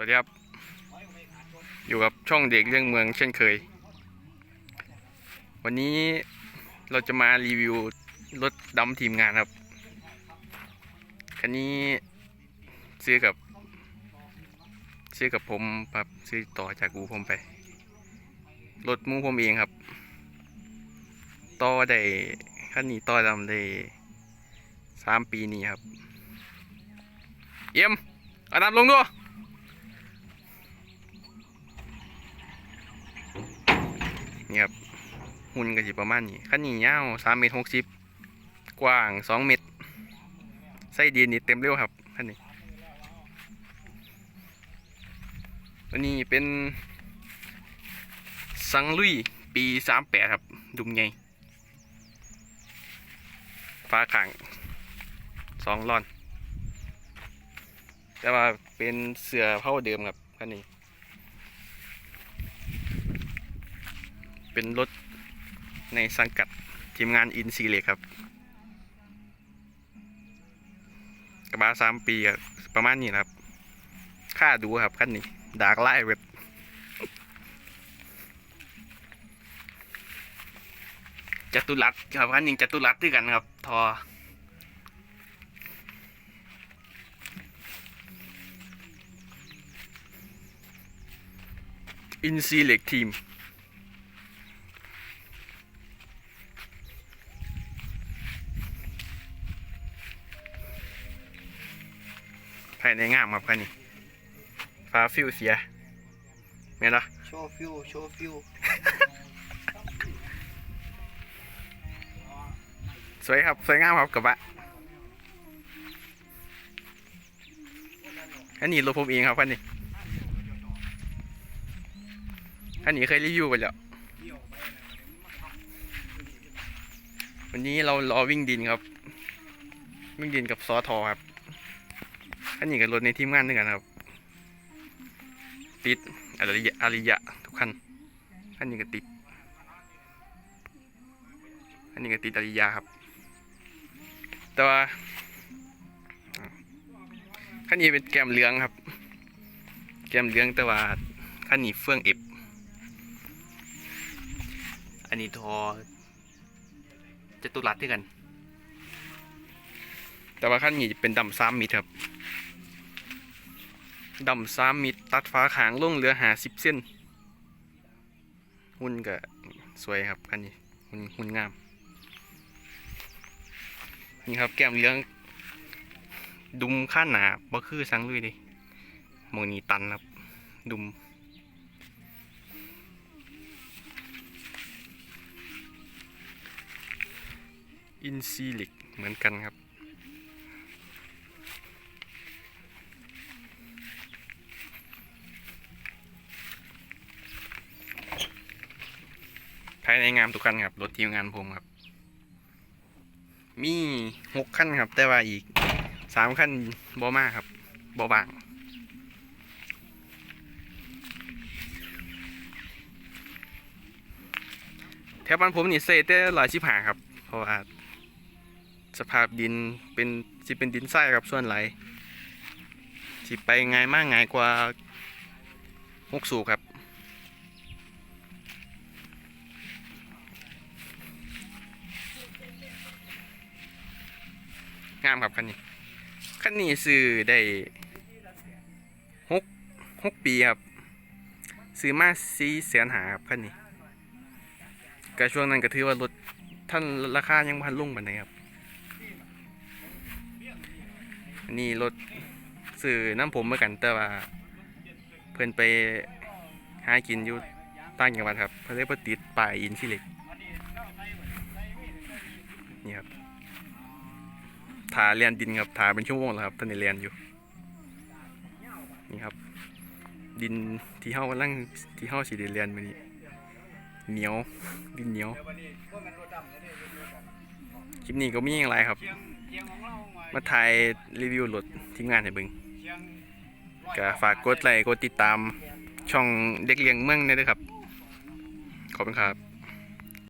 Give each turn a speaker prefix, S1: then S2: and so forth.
S1: วัสดีครับ อยู่กับช่องเด็กเรื่องเมืองเช่นเคย วันนี้เราจะมารีวิวรถดำทีมงานครับ คันนี้ซื้อกับ ซื้อกับผมครับซื้อต่อจากกูผมไป รถมูผมเองครับ ต่อได้คันนี้ต่อดำได้สามปีนี้ครับ เยี่ยมอาน้ำลงด้วย นี่ครับหุ่นก็สิประมาณนี้คันนี้ยาวสามเมตรหกสิบกว้างสองเมตรไส้ดีนี่เต็มเร็วครับคันนี้อันนี้เป็นสังลุยปีสามแปดครับ ดุมไงฟ้าขังสองร่อน แต่ว่าเป็นเสือเผ่าเดิมครับคันนี้ เป็นรถในสังกัดทีมงานอินซีเล็กครับ กระบะสามปีอะประมาณนี้นครับค่าดูครับคันนี้ดากไล่เว็บจัตุรัสครับคันนี้จัตุรัสด้วยกันครับ ทออินซีเล็กทีม ภายในงามครับคันนี้ฟ้าฟิวเสียเห็นเหรอ
S2: โชว์ฟิวโชว์ฟิว
S1: สวยครับ สวยงามครับกระบะอันนี้รถผมเองครับคันนี้คันนี้เคยรีวิวไปแล้ว วันนี้เรารอวิ่งดินครับ วิ่งดินกับซอทอครับ อันนี้กับรถในทีมงานด้วยกันครับ ติดอริยะอริยะทุกคัน อันนี้ก็ติด อันนี้ก็ติดอริยะครับ แต่ว่าคันนี้เป็นแก้มเหลืองครับ แก้มเหลืองแต่ว่าคันนี้เฟื่องเอฟอันนี้ทอจตุรัด้วยกัน แต่ว่าคันนี้เป็นดำซ้ำมิดครับ ดำซ้ำมิดตัดฟ้าขางลงเหลือหาสิบเส้น หุ่นก็สวยครับคันนี้หุ่นหุ่นงาม นี่ครับแก้มเลี้ยงดุมข้าหนาบ่คือสังลุยดิมองนี้ตันครับ ดุมอินซีลิกเหมือนกันครับ ภายในงามทุกคันครับ รถทีมงานผมครับ มีหกขั้นครับ แต่ว่าอีกสามขั้นบอมาครับบอบางแถวบ้านผมนี่เซแต่ลอยชิบหาครับ เพราะว่าสภาพดินเป็นสิเป็นดินทรายครับส่วนไหลสิไปง่ายมากง่ายกว่าหกสูครับ งามครับคันนี้คันนี้ซื้อได้หกหกปีครับซื้อมาสี่แสนหาครับคันนี้ก็ช่วงนั้นก็ถือว่ารถท่านราคายังพันลุ่งปานใดครับอันนี้รถซื้อน้ำผมเหมือนกันแต่ว่า เพื่อนไปหากินอยู่ต่างจังหวัดครับเพื่อนได้ปติดป้ายอินสิเล็กนี่ครับ ถาเรียนดินครับถาเป็นชั่วโมงแล้วครับตอนนี้เรียนอยู่นี่ครับ ดินที่เฮากำลังที่เฮาสิได้เรียนมื้อนี้เหนียวดินเหนียวคลิปนี้ก็มีอย่างไรครับ มาถ่ายรีวิวรถทีมงานให้บิ่งก็ฝากกดไลค์กดติดตามช่องเด็กเลี้ยงเมืองได้ด้วยครับ ขอบคุณครับ